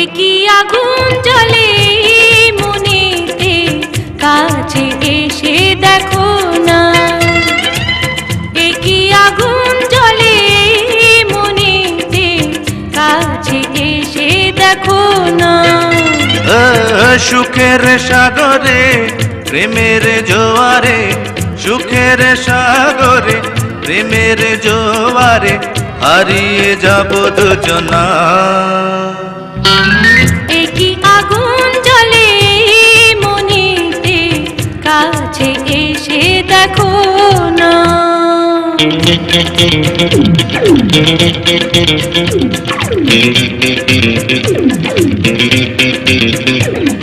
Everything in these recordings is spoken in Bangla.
একই আগুন জ্বলে সুখের সাগরে প্রেমের জোয়ারে সুখের সাগরে প্রেমের জোয়ারে হারিয়ে যাব দুজনা। একই আগুন জ্বলে মনেতে কাছে এসে দেখো না।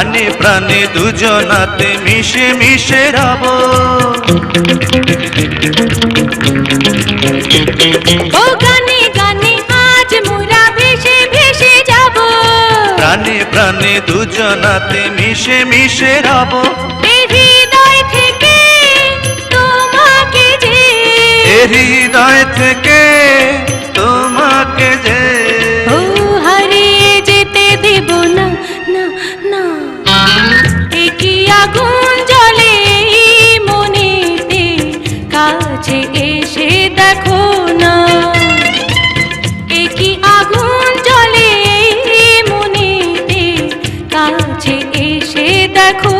প্রাণে প্রাণে দুজনাতে মিশে মিশে রব। ও গানে গানে আজ মোরা ভেসে ভেসে যাব। প্রাণে প্রাণে দুজনাতে মিশে মিশে রব। হৃদয় থেকে কাছে এসে দেখো না। একই আগুন জলে মনেতে? কাছে এসে দেখো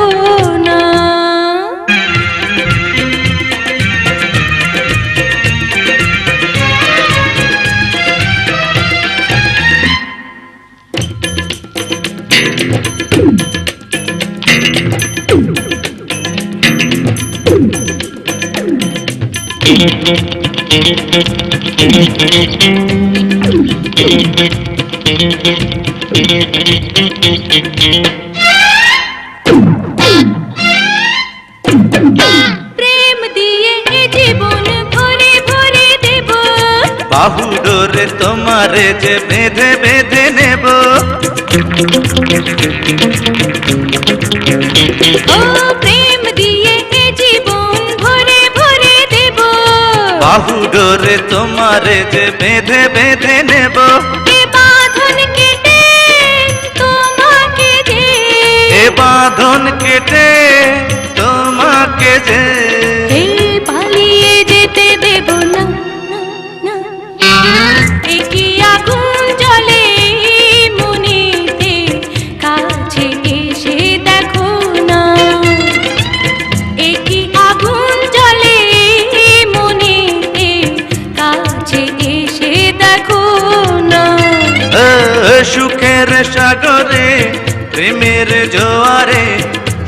বাহু ডোরে তোমারে যে বেঁধে বেঁধে নেব ও প্রেম বাহু ডোরে তোমারে যে বেঁধে বেঁধে নেব। এ বাঁধন কেটে তোমাকে যে সুখের সাগরে প্রেমের জোয়ারে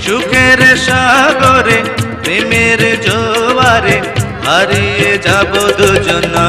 সুখের সাগরে প্রেমের জোয়ারে হারিয়ে যাব দুজনা।